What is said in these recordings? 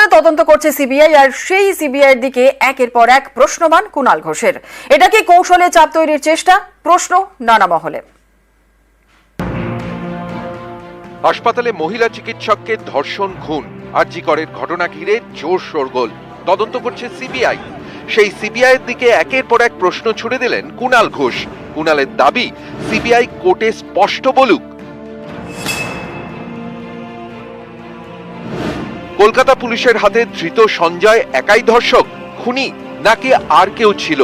করে তদন্ত করছে সিবিআই, আর সেই সিবিআই এর দিকে একের পর এক প্রশ্নমান কুণাল ঘোষের। এটা কি কৌশলে চাপ তৈরির চেষ্টা? প্রশ্ন নানা মহলে। হাসপাতালে মহিলা চিকিৎসককে ধর্ষণ, খুন আরজিকরের ঘটনা ঘিরে জোর শোরগোল। তদন্ত করছে সিবিআই। সেই সিবিআই এর দিকে একের পর এক প্রশ্ন ছুড়ে দিলেন কুণাল ঘোষ। কুণালের দাবি, সিবিআই কোর্টে স্পষ্ট বলুক কলকাতা পুলিশের হাতে ধৃত সঞ্জয় একাই ধর্ষক, খুনি নাকি আর কেউ ছিল?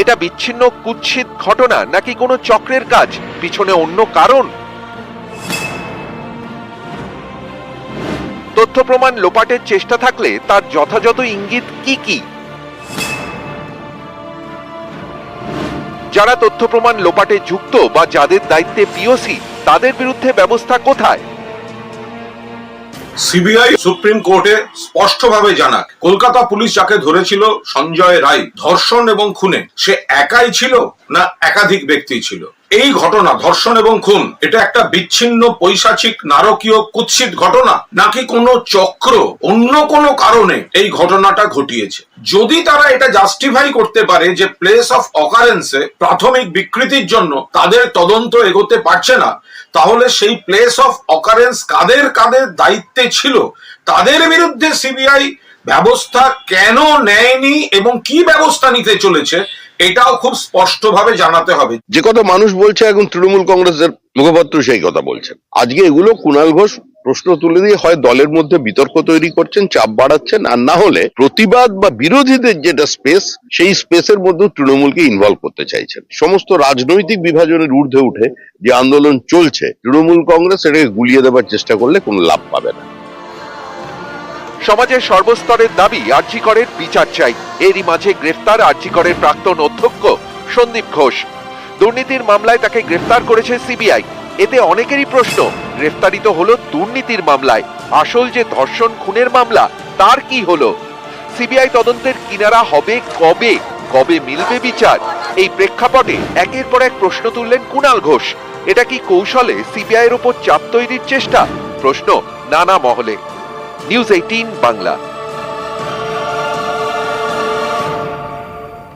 এটা বিচ্ছিন্ন, কুৎসিত ঘটনা নাকি কোনো চক্রের কাজ, পিছনে অন্য কারণ? তথ্য প্রমাণ লোপাটের চেষ্টা থাকলে তার যথাযথ ইঙ্গিত কি কি? যারা তথ্য প্রমাণ লোপাটে যুক্ত বা যাদের দায়িত্বে পিওসি তাদের বিরুদ্ধে ব্যবস্থা কোথায়? সিবিআই সুপ্রিম কোর্টে স্পষ্টভাবে জানাক, কলকাতা পুলিশ যাকে ধরেছিল সঞ্জয় রায়, ধর্ষণ এবং খুনে, সে একাই ছিল না একাধিক ব্যক্তি ছিল? এই ঘটনা, ধর্ষণ এবং খুন, এটা একটা বিচ্ছিন্ন পৈশাচিক নারকীয় কুৎসিত ঘটনা, নাকি কোনো চক্র অন্য কোনো কারণে এই ঘটনাটা ঘটিয়েছে? যদি তারা এটা জাস্টিফাই করতে পারে যে প্লেস অফ অকারেন্সে প্রাথমিক বিকৃতির জন্য তাদের তদন্ত এগোতে পারছে না, তাহলে সেই প্লেস অফ অকারেন্স কাদের কাদের দায়িত্বে ছিল? তাদের বিরুদ্ধে সিবিআই ব্যবস্থা কেন নেয়নি এবং কি ব্যবস্থা নিতে চলেছে? এটাও খুব স্পষ্টভাবে জানাতে হবে। যে কথা মানুষ বলছে, এখন তৃণমূল কংগ্রেসের মুখপাত্র সেই কথা বলছেন। আজকে এগুলো কুণাল ঘোষ প্রশ্ন তুলে দিয়ে হয় দলের মধ্যে বিতর্ক তৈরি করছেন, চাপ বাড়াচ্ছেন, আর না হলে প্রতিবাদ বা বিরোধীদের যেটা স্পেস, সেই স্পেসের মধ্যে তৃণমূলকে ইনভলভ করতে চাইছেন। সমস্ত রাজনৈতিক বিভাজনের ঊর্ধ্বে উঠে যে আন্দোলন চলছে, তৃণমূল কংগ্রেস এটাকে গুলিয়ে দেবার চেষ্টা করলে কোনো লাভ পাবে না। সমাজের সর্বস্তরের দাবি আর্জিকরের বিচার চাই। এরই মাঝে গ্রেফতার আর্জিকরের প্রাক্তন অধ্যক্ষ সন্দীপ ঘোষ। দুর্নীতির মামলায় তাকে গ্রেফতার করেছে সিবিআই। এতে অনেকেরই প্রশ্ন গ্রেফতারিত হলো দুর্নীতির মামলায়। আসল যে ধর্ষণ খুনের মামলা, তার কি হলো? সিবিআই তদন্তের কিনারা হবে কবে? কবে মিলবে বিচার? এই প্রেক্ষাপটে একের পর এক প্রশ্ন তুললেন কুণাল ঘোষ। এটা কি কৌশলে সিবিআই এর ওপর চাপ তৈরির চেষ্টা? প্রশ্ন, নানা মহলে। News eighteen Bangla